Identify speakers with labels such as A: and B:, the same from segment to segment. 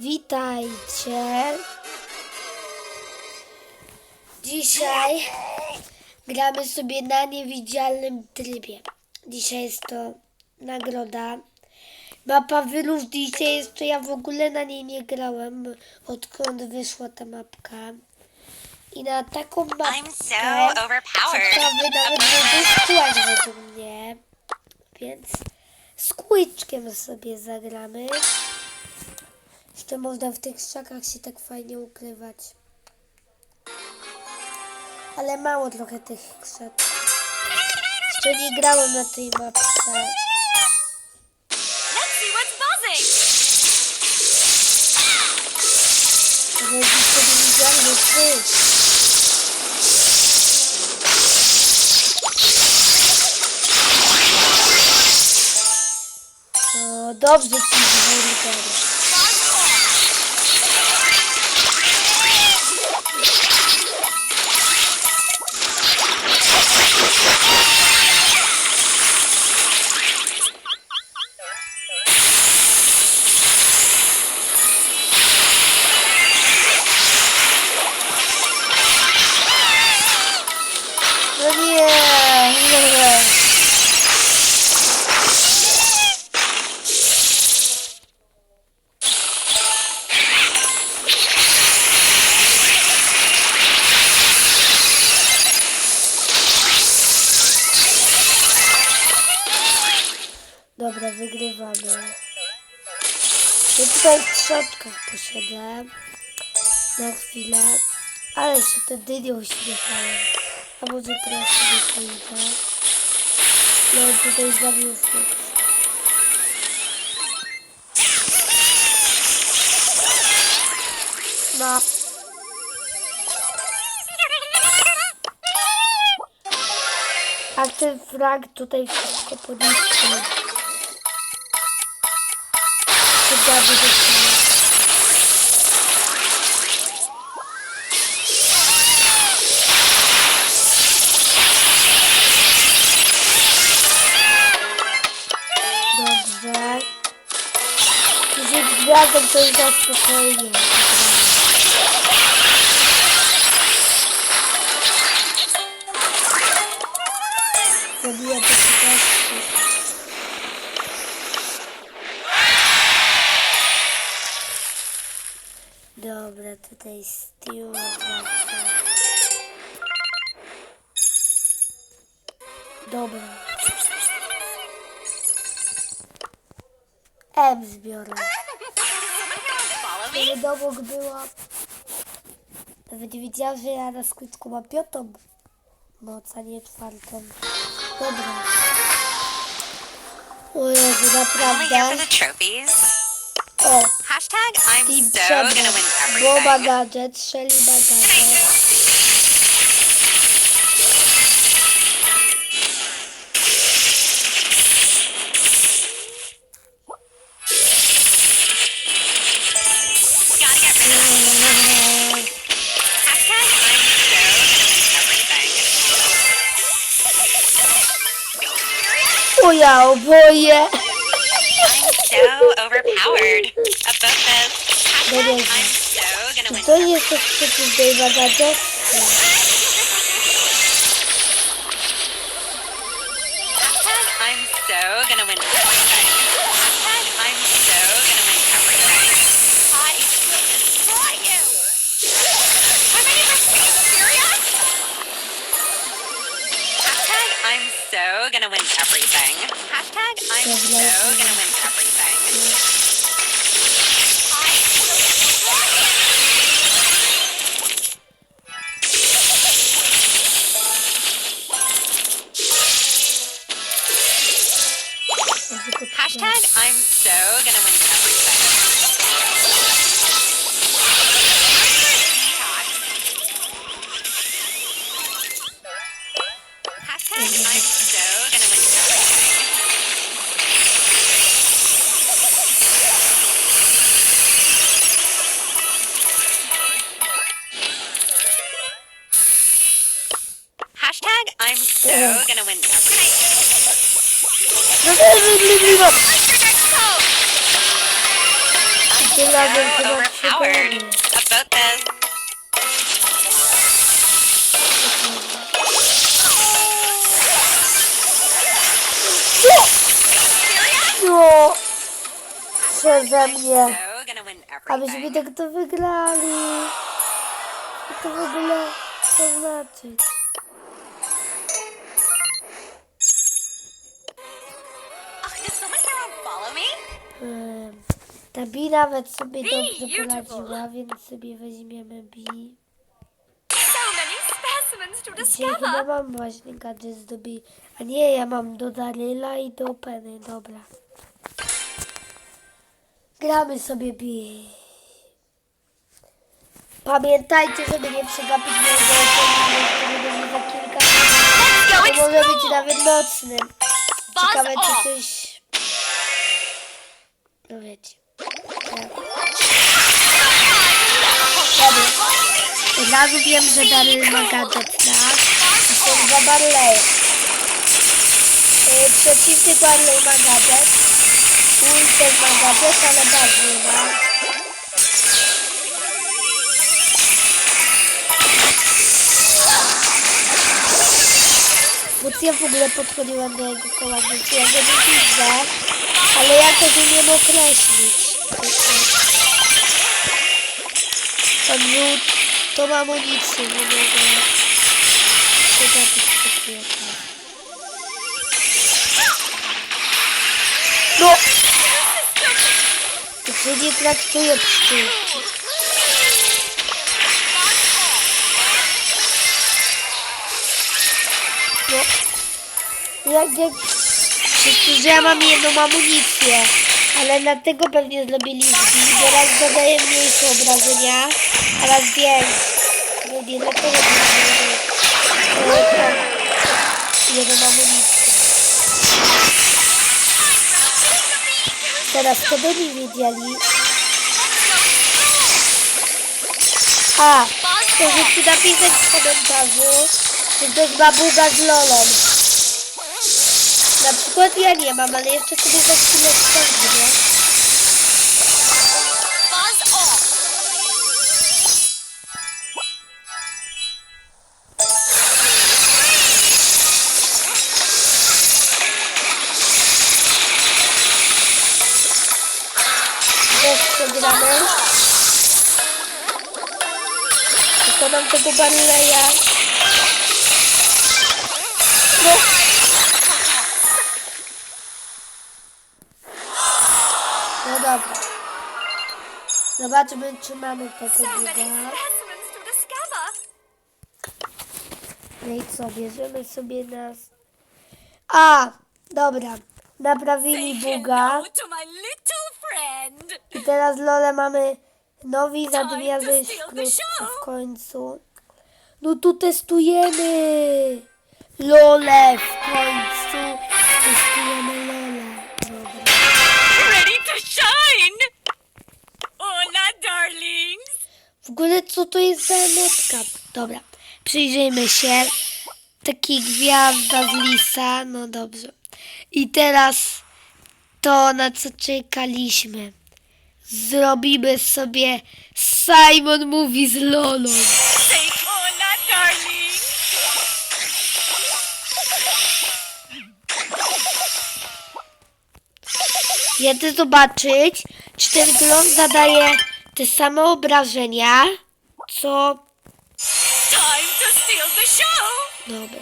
A: Witajcie. Dzisiaj gramy sobie na niewidzialnym trybie. Dzisiaj jest to nagroda. Mapa wyróżni dzisiaj jest to ja w ogóle na niej nie grałem, odkąd wyszła ta mapka. I na taką mapkę
B: so
A: nawet nie wysłać według mnie. Więc z kłyczkiem sobie zagramy. Jeszcze można w tych krzakach się tak fajnie ukrywać. Ale mało trochę tych krzak. Jeszcze nie grałem na tej mapce. Ale jeszcze nie widziałem ty. O, dobrze Dobra, wygrywamy. Ja tutaj w krzaczkach posiedzę na chwilę, ale się te dynie uśmiechają. A może teraz sobie pójdę. Mam tutaj zamiłkę. No. A ten frag tutaj wszystko poniszczył. Chyba będzie Dobrze. Jeżeli gwiazdą to jest za tutaj z tyłu wraca. Dobra. M zbiorę. Żeby obok była. Nawet nie wiedziałam, że ja na skutku mam piątą moc, a nie czwartą. Dobra. O Jezu, naprawdę.
B: tag, I'm
A: Steve
B: so Jobs. gonna win everything.
A: Boba Gadget, Shelly
B: Gadget. oboje overpowered. Above this.
A: Dobra.
B: I'm so gonna win
A: jest to przeciw Boba gadżet.
B: Hashtag I'm so gonna win I'm so gonna win. I will destroy you. I even being serious? Hashtag I'm so gonna win everything. Hashtag I'm so gonna win everything.
A: Tym razem chyba
B: this.
A: No! Przeze mnie.
B: So gonna win
A: Abyśmy
B: everything.
A: tak to wygrali. Co to w ogóle to znaczy? Ta Bi nawet sobie
B: Bi,
A: dobrze poradziła, więc sobie weźmiemy Bi. Gdzie chyba mam właśnie gadżet do Bi. A nie, ja mam do Daryla i do Penny, dobra. Gramy sobie Bi. Pamiętajcie, żeby nie przegapić mojego odcinka, który będzie za kilka minut. To może być nawet nocny. Ciekawe, czy coś... No wiecie. Tak. Od razu wiem, że Daryl ma gadżet, tak? I są dwa Barley. Yy, przeciwny Barley ma gadżet. Will też ma gadżet, ale nie ma. Bo ja w ogóle podchodziłem do jego koła, więc ja go nie widzę, ale jakoś umiem określić. On miał tą amunicję, nie mogę przegapić takiego. No! To się nie traktuje pszczółki. No. Jak, jak... Przecież ja mam jedną amunicję, ale dlatego pewnie zrobili zbił, bo raz zadaje mniejsze obrażenia, a raz. No nie dlatego zrobili jedną amunicję. Teraz to by nie wiedzieli. A, to chcę napisać w komentarzu, że to jest babuga z lolą. Przykład ja nie mam, ale jeszcze sobie za chwilę sprawdzę.
B: Off.
A: Też przegramy. Wykonam tego Barleya. No. Dobra. Zobaczmy, czy mamy tego
B: So many
A: buga.
B: specimens to discover.
A: No i co, bierzemy sobie nas... A, dobra. Naprawili buga. I teraz Lole mamy nowi
B: show.
A: w końcu. No tu testujemy. Lole w końcu. W ogóle co to jest za emotka? Dobra, przyjrzyjmy się. Taki gwiazda z lisa, no dobrze. I teraz to, na co czekaliśmy. Zrobimy sobie Simon mówi z Lolą. Jedę zobaczyć, czy ten glon zadaje te same obrażenia, co...
B: Time to steal the show.
A: Dobra.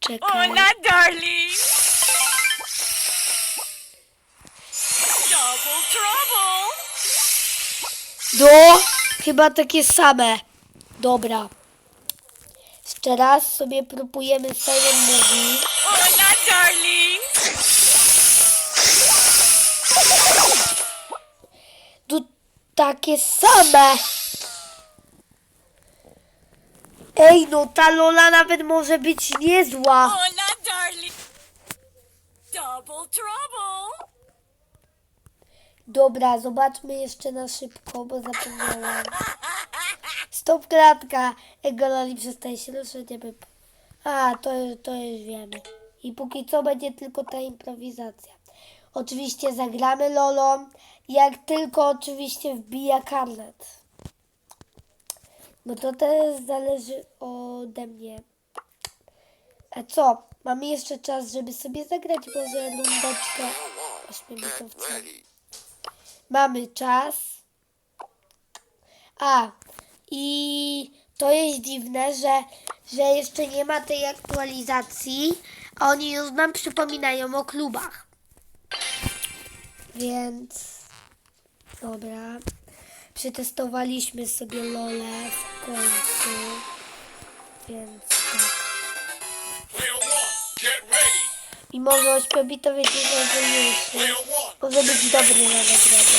A: Czekaj.
B: Hola, darling. Double trouble.
A: Do, chyba takie same. Dobra. Jeszcze raz sobie próbujemy Silent Movie.
B: Hola, darling.
A: Tu takie same. Ej, no ta Lola nawet może być niezła.
B: Hola, darling. Double trouble.
A: Dobra, zobaczmy jeszcze na szybko, bo zapomniałam. Stop klatka. Ego Loli przestaje się ruszać, aby... A, to, to już wiemy. I póki co będzie tylko ta improwizacja. Oczywiście zagramy Lolo, jak tylko oczywiście wbija karnet. Bo to też zależy ode mnie. A co? Mamy jeszcze czas, żeby sobie zagrać może rundeczkę ośmiomitowcem.
C: ready.
A: Mamy czas. A, i to jest dziwne, że, że jeszcze nie ma tej aktualizacji, oni już nam przypominają o klubach. Więc, dobra. Przetestowaliśmy sobie LOLę w końcu. Więc tak. I może ośmiobitowiec jest najwolniejszy.
C: Player one,
A: Może być dobry na nagrodę.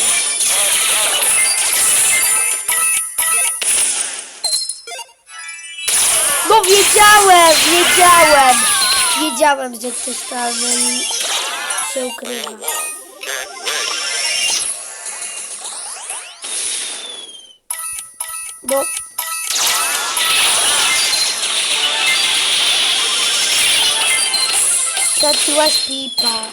A: No wiedziałem, wiedziałem! Wiedziałem, że ktoś tam się ukrywa. Straciłaś pipa.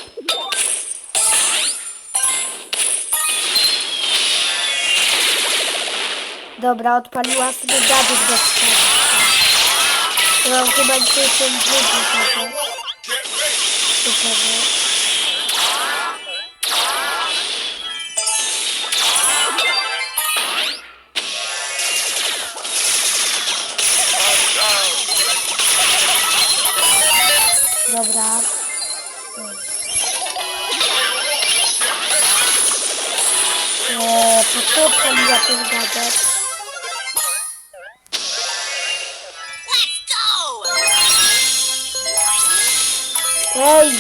A: Dobra, odpaliła sobie gadżet do wstępu. Mam chyba dzisiaj ten drugi gadżet.
C: Get
A: Dobra. Eee, po co odpaliła ten gadżet?
B: Let's go!
A: Ej!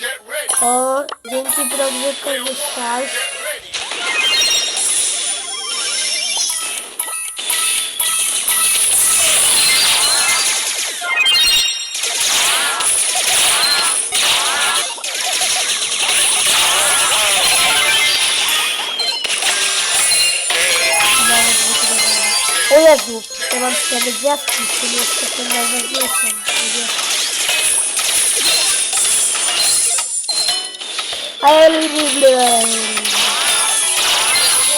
C: Get ready.
A: O, dzięki broni korzystasz. Jezu, ja mam cztery gwiazdki, w tym jeszcze ten najważniejszą. niebieską. Ale...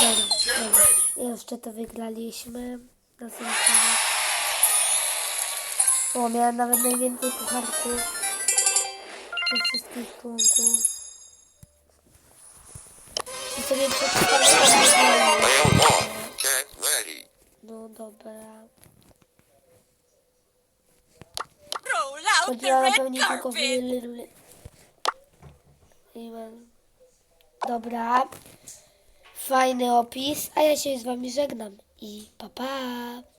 A: Dobra, dobra. Jeszcze to wygraliśmy. Na. O, miałem nawet najwięcej pucharków. Ze wszystkich członków. I sobie przeczytam. No dobra.
B: Roll out the
A: Chodziła
B: red
A: pewnie tylko w
B: carpet!
A: Amen. Dobra. Fajny opis, a ja się z wami żegnam i pa pa.